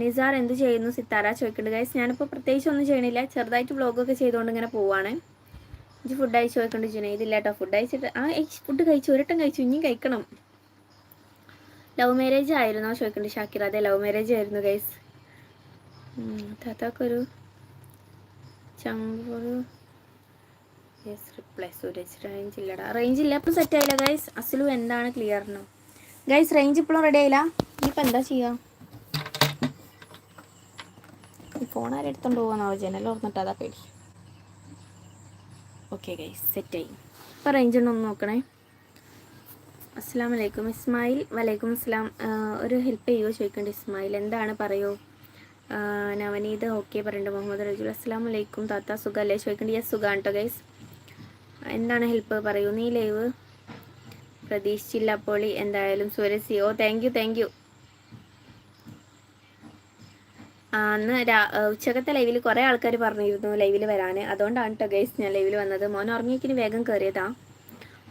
നിസാർ എന്ത് ചെയ്യുന്നു? സിത്താര ചോദിക്കുന്നുണ്ട്. ഗൈസ് ഞാനിപ്പോൾ പ്രത്യേകിച്ച് ഒന്നും ചെയ്യണില്ല. ചെറുതായിട്ട് വ്ളോഗൊക്കെ ചെയ്തുകൊണ്ട് ഇങ്ങനെ പോവാണ്. ഇജ്ജ് ഫുഡ് അയച്ചു നോക്കണ്ട ജുന. ഇതില്ല കേട്ടോ ഫുഡ് അയച്ചിട്ട് ആ ഫുഡ് കഴിച്ചു. ഒരട്ടം കഴിച്ചു. ഇനിയും കഴിക്കണം. ലവ് മാരേജ് ആയിരുന്നോ ചോദിക്കണ്ട ഷാക്കിർ. അതെ ലവ് മാരേജ് ആയിരുന്നു ഗൈസ് താത്താക്കൊരു ചമ്പൊരു യെസ് റിപ്ലൈ സൂരജ് റേഞ്ച് ഇല്ലടാ. റേഞ്ച് ഇല്ല. ഇപ്പം സെറ്റ് ആയില്ല ഗൈസ് അസലു എന്താണ് ക്ലിയറിനോ ഗൈസ് റേഞ്ച് ഇപ്പോഴും റെഡി ആയില്ല. ഇനിയിപ്പോൾ എന്താ ചെയ്യുക ഫോൺ ആരെടുത്തോണ്ട് പോകുന്ന ജനൽ ഓർന്നിട്ട് അതാ പേടി. ഓക്കെ ഗൈസ് സെറ്റായി അപ്പോൾ റേഞ്ച് ഒന്ന് നോക്കണേ. അസ്സാം വലൈക്കും ഇസ്മായിൽ വലൈക്കും അസ്ലാം ഒരു ഹെൽപ്പ് ചെയ്യുമോ ചോദിക്കേണ്ട ഇസ്മായിൽ. എന്താണ് പറയൂ? നവനീത് ഓക്കെ പറയുന്നുണ്ട് മുഹമ്മദ് റജുൽ അസ്സാം വലൈക്കും താത്ത സുഖമല്ലേ ചോദിക്കേണ്ട. യെസ് സുഖമാണ് കേട്ടോ ഗൈസ് എന്താണ് ഹെൽപ്പ് പറയൂ? നീ ലൈവ് പ്രതീക്ഷിച്ചില്ല അപ്പോളി എന്തായാലും സുരസി ഓ താങ്ക് യു താങ്ക് യു ആ, അന്ന് രാ- ഉച്ചക്കത്തെ ലൈവിൽ കുറേ ആൾക്കാർ പറഞ്ഞിരുന്നു ലൈവിൽ വരാൻ അതുകൊണ്ടാണ് കേട്ടോ ഗൈസ് ഞാൻ ലൈവിൽ വന്നത്. മോൻ ഉറങ്ങിക്കിന് വേഗം കയറിയതാ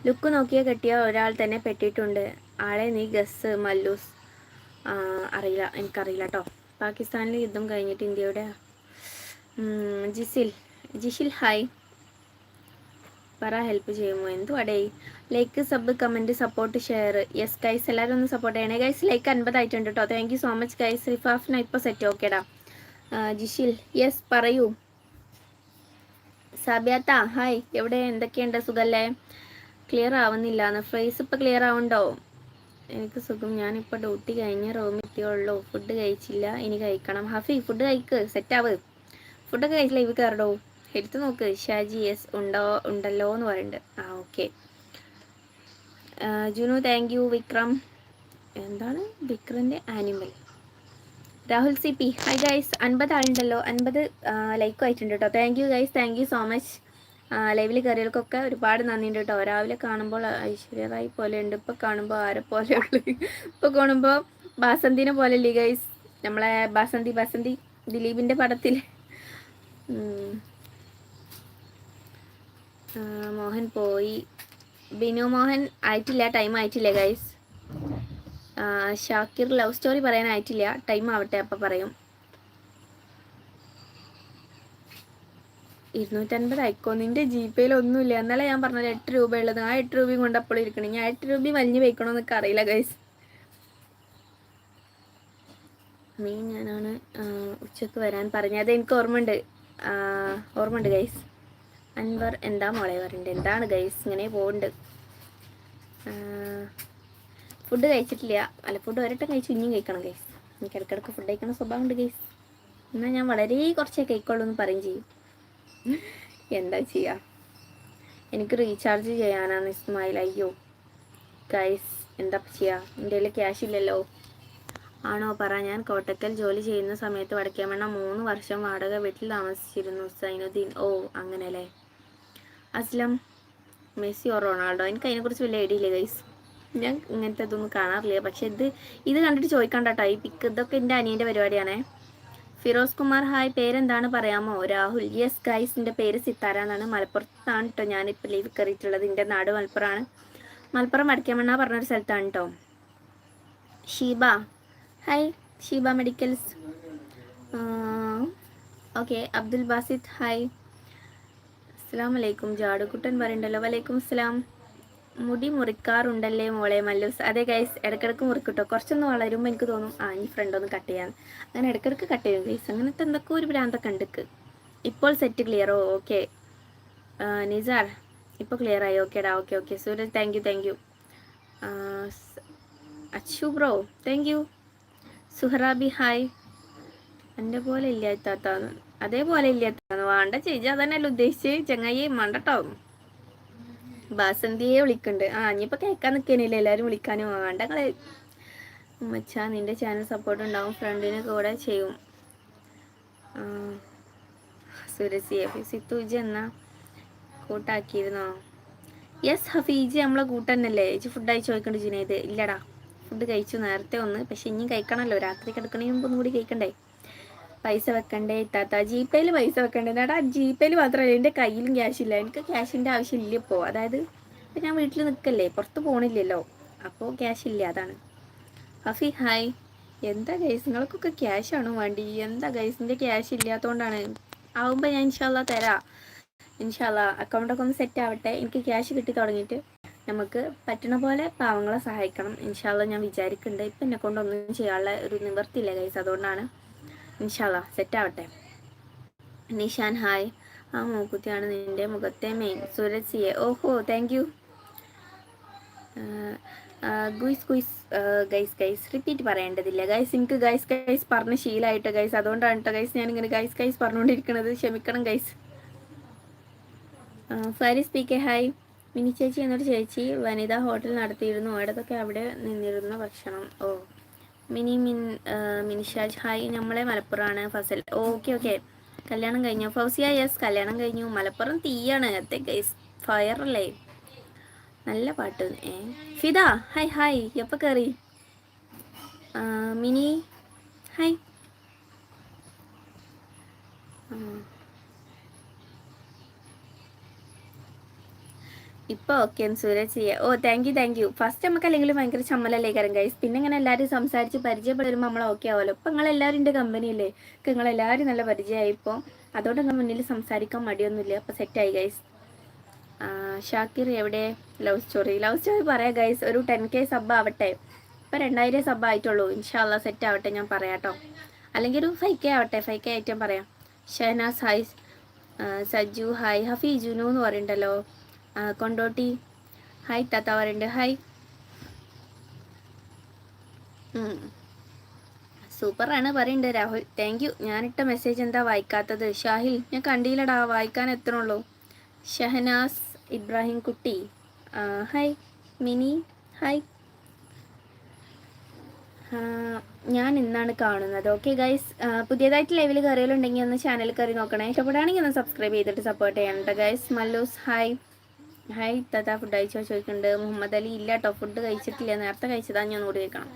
ലുക്ക് നോക്കിയ കെട്ടിയ ഒരാൾ തന്നെ പെട്ടിട്ടുണ്ട്. ആളെ നീ ഗസ് മല്ലൂസ്. അറിയില്ല എനിക്കറിയില്ല കേട്ടോ പാകിസ്ഥാനിൽ യുദ്ധം കഴിഞ്ഞിട്ട് ഇന്ത്യയുടെ ജിസിൽ ജിഷിൽ ഹായ് പറ ഹെൽപ്പ് ചെയ്യുമോ? എന്തുവാടേ like sub comment support share yes guys എല്ലാവരും ഒന്ന് സപ്പോർട്ട് ചെയ്യണേ. ഗൈസ് ലൈക്ക് അൻപതായിട്ടുണ്ട് കേട്ടോ thank you so much guys റിഫാഫിന ഇപ്പോൾ സെറ്റ് ഓക്കേടാ ജിഷിൽ യെസ് പറയൂ. സാബിയാത്ത ഹായ് എവിടെ? എന്തൊക്കെയുണ്ട്? സുഖല്ലേ? ക്ലിയർ ആവുന്നില്ല ഫ്രൈസ് ഇപ്പോൾ ക്ലിയർ ആവുണ്ടോ? എനിക്ക് സുഖം. ഞാനിപ്പോൾ ഡ്യൂട്ടി കഴിഞ്ഞ് റൂമിൽ എത്തിയുള്ളൂ. ഫുഡ് കഴിച്ചില്ല. ഇനി കഴിക്കണം. ഹഫി ഫുഡ് കഴിക്ക്. സെറ്റാവ് ഫുഡൊക്കെ കഴിച്ചില്ല? ഇവ കയറടോ എടുത്ത് നോക്ക്. ഷാജി എസ് ഉണ്ടോ ഉണ്ടല്ലോ എന്ന് പറയുന്നുണ്ട് ആ okay Junu thank you Vikram. എന്താണ്? വിക്രന്റെ animal Rahul C P hi guys അൻപത് ആളുണ്ടല്ലോ. അൻപത് ലൈക്കും ആയിട്ടുണ്ട് കേട്ടോ thank you guys thank you so much ലൈവിൽ കയറിയവർക്കൊക്കെ ഒരുപാട് നന്ദിയുണ്ട് കേട്ടോ രാവിലെ കാണുമ്പോൾ ഐശ്വര്യ റായ് പോലെ ഉണ്ട്. ഇപ്പോൾ കാണുമ്പോൾ ആരെ പോലെ ഉള്ളു. ഇപ്പോൾ കാണുമ്പോൾ ബാസന്തിനെ പോലെ ഇല്ലേ ഗൈസ് നമ്മളെ ബാസന്തി ബാസന്തി ദിലീപിന്റെ പടത്തിൽ മോഹൻ പോയി. ബിനു മോഹൻ ആയിട്ടില്ല ടൈം ആയിട്ടില്ല ഗൈസ് ഷാക്കിർ ലവ് സ്റ്റോറി പറയാനായിട്ടില്ല ടൈം ആവട്ടെ അപ്പം പറയും. ഇരുന്നൂറ്റൻപത് അയക്കോ നിന്റെ ജി പേയിൽ ഒന്നുമില്ല. എന്നാലേ ഞാൻ പറഞ്ഞത് എട്ട് രൂപ ഉള്ളത് ആ എട്ട് രൂപയും കൊണ്ട് അപ്പോൾ ഇരിക്കണം. ഞാൻ എട്ട് രൂപ വയ്ക്കണോ വെക്കണമെന്നൊക്കെ അറിയില്ല ഗൈസ് മീൻ ഞാനാണ് ഉച്ചയ്ക്ക് വരാൻ പറഞ്ഞത്. എനിക്ക് ഓർമ്മയുണ്ട്. ഓർമ്മ ഓർമ്മയുണ്ട് ഗൈസ് അൻവർ എന്താ മോളെ പറയുന്നുണ്ട് എന്താണ് ഗൈസ് ഇങ്ങനെ പോകുന്നുണ്ട് ഫുഡ് കഴിച്ചിട്ടില്ല. അല്ല ഫുഡ് ഒരട്ടം കഴിച്ച് ഇനിയും കഴിക്കണം ഗൈസ് എനിക്ക് ഇടയ്ക്കിടയ്ക്ക് ഫുഡ് കഴിക്കണ സ്വഭാവമുണ്ട് ഗൈസ് എന്നാൽ ഞാൻ വളരെ കുറച്ചേ കഴിക്കുള്ളൂ എന്ന് പറയും ചെയ്യും. എന്താ ചെയ്യുക എനിക്ക് റീചാർജ് ചെയ്യാനാണ് ഇസ്മായിൽ. അയ്യോ. ഗൈസ് എന്താ ചെയ്യുക എന്റെ കയ്യിൽ ക്യാഷ് ഇല്ലല്ലോ. ആണോ? പറ. ഞാൻ കോട്ടക്കൽ ജോലി ചെയ്യുന്ന സമയത്ത് വടക്കേമണ്ണ മൂന്ന് വർഷം വാടക വീട്ടിൽ താമസിച്ചിരുന്നു സൈനുദ്ദീൻ. ഓ അങ്ങനെയല്ലേ? Aslam Messi or Ronaldo? എനിക്ക് അതിനെക്കുറിച്ച് വലിയ ഐഡിയ ഇല്ല ഗൈസ് ഞാൻ ഇങ്ങനത്തെ ഇതൊന്നും കാണാറില്ല. പക്ഷെ ഇത് ഇത് കണ്ടിട്ട് ചോദിക്കണ്ട കേട്ടോ ഈ പിക്ക് ഇതൊക്കെ എന്റെ അനിയന്റെ പരിപാടിയാണേ. ഫിറോസ് കുമാർ ഹായ്. പേരെന്താണ് പറയാമോ? രാഹുൽ. യെസ് ഗൈസ് എന്റെ പേര് സിത്താര എന്നാണ്. മലപ്പുറത്താണ് കേട്ടോ ഞാനിപ്പോൾ ലീവ് കയറിയിട്ടുള്ളത്. എന്റെ നാട് മലപ്പുറമാണ്. മലപ്പുറം വടക്കേമണ്ണ പറഞ്ഞൊരു സ്ഥലത്താണ് കേട്ടോ Sheeba. Hi Sheeba medicals okay Abdul Basid hi അസ്സാം വലൈക്കും ജാടുകുട്ടൻ പറയണ്ടല്ലോ വലൈക്കും അസ്സലാം. മുടി മുറിക്കാറുണ്ടല്ലേ മോളെ മല്ലൂസ്? അതെ ഗൈസ് ഇടക്കിടക്ക് മുറിക്കിട്ടോ. കുറച്ചൊന്ന് വളരുമ്പോൾ എനിക്ക് തോന്നും ആ ഈ ഫ്രണ്ട് ഒന്ന് കട്ട് ചെയ്യാൻ അങ്ങനെ ഇടക്കിടക്ക് കട്ട് ചെയ്യും ഗൈസ് അങ്ങനത്തെ എന്തൊക്കെ ഒരു ഭ്രാന്തൊക്കെ ഉണ്ട് ഇപ്പോൾ സെറ്റ് ക്ലിയറോ ഓക്കെ നിസാർ ഇപ്പോൾ ക്ലിയർ ആയി. ഓക്കേടാ okay okay Sooraj thank you thank you Achu bro thank you Suharabi hi എന്റെ പോലെ ഇല്ല അതേപോലെ ഇല്ല എത്താന്ന് വേണ്ട ചേച്ചി അതന്നെയല്ല ഉദ്ദേശിച്ച്? ചങ്ങായി മണ്ടട്ടോ ബാസന്തിയെ വിളിക്കുന്നുണ്ട് ആ ഇനിയിപ്പോൾ കേൾക്കാൻ നിൽക്കാനില്ല എല്ലാവരും വിളിക്കാനും വേണ്ട കളെ. മച്ചാ നിന്റെ ചാനൽ സപ്പോർട്ട് ഉണ്ടാവും. ഫ്രണ്ടിന് കൂടെ ചെയ്യും. സുരസി സിത്തുജി എന്നാ കൂട്ടാക്കിയിരുന്നോ? യെസ് ഹഫീജി നമ്മളെ കൂട്ടന്നല്ലേ ചേച്ചി ഫുഡ് അയച്ചു നോക്കണ്ട ജുനേദ്. ഇല്ലടാ ഫുഡ് കഴിച്ചു നേരത്തെ ഒന്ന്. പക്ഷെ ഇനിയും കഴിക്കണമല്ലോ രാത്രി കിടക്കണേ മുമ്പ് ഒന്നും കൂടി കഴിക്കണ്ടേ? പൈസ വെക്കണ്ടേ? ഇത്താത്ത ജി പേയിൽ പൈസ വെക്കണ്ടേ? എന്നാടാ ജി പേയിൽ മാത്രമല്ല എന്റെ കയ്യിലും ക്യാഷ് ഇല്ല. എനിക്ക് ക്യാഷിന്റെ ആവശ്യമില്ല ഇപ്പോൾ അതായത് ഇപ്പം ഞാൻ വീട്ടിൽ നിൽക്കല്ലേ? പുറത്ത് പോകണില്ലല്ലോ അപ്പോൾ ക്യാഷ് ഇല്ല അതാണ്. ഹഫി ഹായ് എന്താ ഗൈസ് നിങ്ങൾക്കൊക്കെ ക്യാഷ് ആണ് വേണ്ടി? എന്താ ഗൈസിന്റെ ക്യാഷ് ഇല്ലാത്തതുകൊണ്ടാണ് ആവുമ്പോൾ ഞാൻ ഇൻഷാല്ല തരാം. ഇൻഷാല്ല അക്കൗണ്ടൊക്കെ ഒന്ന് സെറ്റ് ആവട്ടെ. എനിക്ക് ക്യാഷ് കിട്ടി തുടങ്ങിയിട്ട് നമുക്ക് പറ്റണ പോലെ പാവങ്ങളെ സഹായിക്കണം. ഇൻഷാല്ല ഞാൻ വിചാരിക്കുന്നുണ്ട് ഇപ്പം എന്നെ കൊണ്ടൊന്നും ചെയ്യാനുള്ള ഒരു നിവർത്തിയില്ല ഗൈസ് അതുകൊണ്ടാണ് ഇൻഷാല്ല സെറ്റ് ആവട്ടെ നിഷാൻ ഹായ്. ആ മൂക്കുത്തിയാണ് നിന്റെ മുഖത്തെ മെയിൻ സൂരജ് സിയെ ഓഹോ thank you guys guys guys guys repeat പറയേണ്ടതില്ല. ഗൈസ് എനിക്ക് ഗൈസ് ഗൈസ് പറഞ്ഞ ശീലമായിട്ട് ഗൈസ് അതുകൊണ്ടാണ് കേട്ടോ ഗൈസ് ഞാനിങ്ങനെ ഗൈസ് ഗൈസ് പറഞ്ഞുകൊണ്ടിരിക്കുന്നത് ക്ഷമിക്കണം guys Faris P K hi Mini ചേച്ചി എന്നൊരു ചേച്ചി വനിതാ ഹോട്ടൽ നടത്തിയിരുന്നു. ഇടതൊക്കെ അവിടെ നിന്നിരുന്ന ഭക്ഷണം. ഓ മിനി മിൻ മിനിഷാജ് ഹായ് നമ്മളെ മലപ്പുറമാണ് ഫസൽ. Okay okay. കല്യാണം കഴിഞ്ഞു. ഫൗസിയ യെസ് കല്യാണം കഴിഞ്ഞു. മലപ്പുറം തീയാണ്. അത്തെ ഗൈസ് ഫയർ അല്ലേ? നല്ല പാട്ട്. ഏ? Fida hi hi. എപ്പോൾ കയറി മിനി ഹായ്. ഇപ്പോൾ ഓക്കെ സൂരജ് ചെയ്യാം. ഓ thank you thank you first നമുക്ക് അല്ലെങ്കിൽ ഭയങ്കര ചമ്മലല്ലേ കാരം ഗൈസ് പിന്നെ ഇങ്ങനെ എല്ലാവരും സംസാരിച്ച് പരിചയപ്പെടുമ്പോൾ നമ്മൾ ഓക്കെ ആവുമല്ലോ ഇപ്പം നിങ്ങളെല്ലാവരും എന്റെ കമ്പനിയല്ലേ ഇപ്പം നിങ്ങളെല്ലാവരും നല്ല പരിചയമായി ഇപ്പോൾ അതുകൊണ്ട് നിങ്ങൾ മുന്നിൽ സംസാരിക്കാൻ മടിയൊന്നുമില്ല. അപ്പോൾ സെറ്റായി ഗൈസ് ഷാക്കിർ എവിടെ? ലവ് സ്റ്റോറി ലവ് സ്റ്റോറി പറയാം ഗൈസ് ഒരു ടെൻ കെ സബ് ആവട്ടെ. ഇപ്പം രണ്ടായിരം സബ് ആയിട്ടുള്ളൂ. ഇൻഷാല്ല സെറ്റ് ആവട്ടെ ഞാൻ പറയാം കേട്ടോ അല്ലെങ്കിൽ ഒരു ഫൈവ് കെ ആവട്ടെ. ഫൈവ് കെ ഞാൻ പറയാം. ഷഹനാസ് ഹായ്. സജു ഹായ്. ഹഫി ജുനു എന്ന് പറയുന്നുണ്ടല്ലോ. ആ, കൊണ്ടോട്ടി. ഹായ് താത്ത പറയുന്നുണ്ട്. ഹായ് സൂപ്പറാണ് പറയുന്നുണ്ട് രാഹുൽ. താങ്ക് യു ഞാനിട്ട മെസ്സേജ് എന്താ വായിക്കാത്തത്? ഷാഹിൽ ഞാൻ കണ്ടില്ലടാ. വായിക്കാൻ എത്തണുള്ളൂ Shahnaz Ibrahim Kutty. Hi mini. Hi ഞാൻ ഇന്നാണ് കാണുന്നത്. ഓക്കെ ഗൈസ് പുതിയതായിട്ട് ലൈവിൽ കയറിയാലുണ്ടെങ്കിൽ ഒന്ന് ചാനൽ കയറി നോക്കണേ. ഇഷ്ടപ്പെടുകയാണെങ്കിൽ ഒന്ന് സബ്സ്ക്രൈബ് ചെയ്തിട്ട് സപ്പോർട്ട് ചെയ്യണം കേട്ടോ ഗൈസ് മല്ലൂസ് ഹായ് ഹായ് താത്ത ഫുഡ് കഴിച്ചോ ചോദിക്കുന്നുണ്ട്. മുഹമ്മദ് അലി ഇല്ല കേട്ടോ ഫുഡ് കഴിച്ചിട്ടില്ല. നേരത്തെ കഴിച്ചതാ ഞാൻ ഒന്നുകൂടി കഴിക്കണം.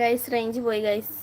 ഗൈസ് റേഞ്ച് പോയി ഗൈസ്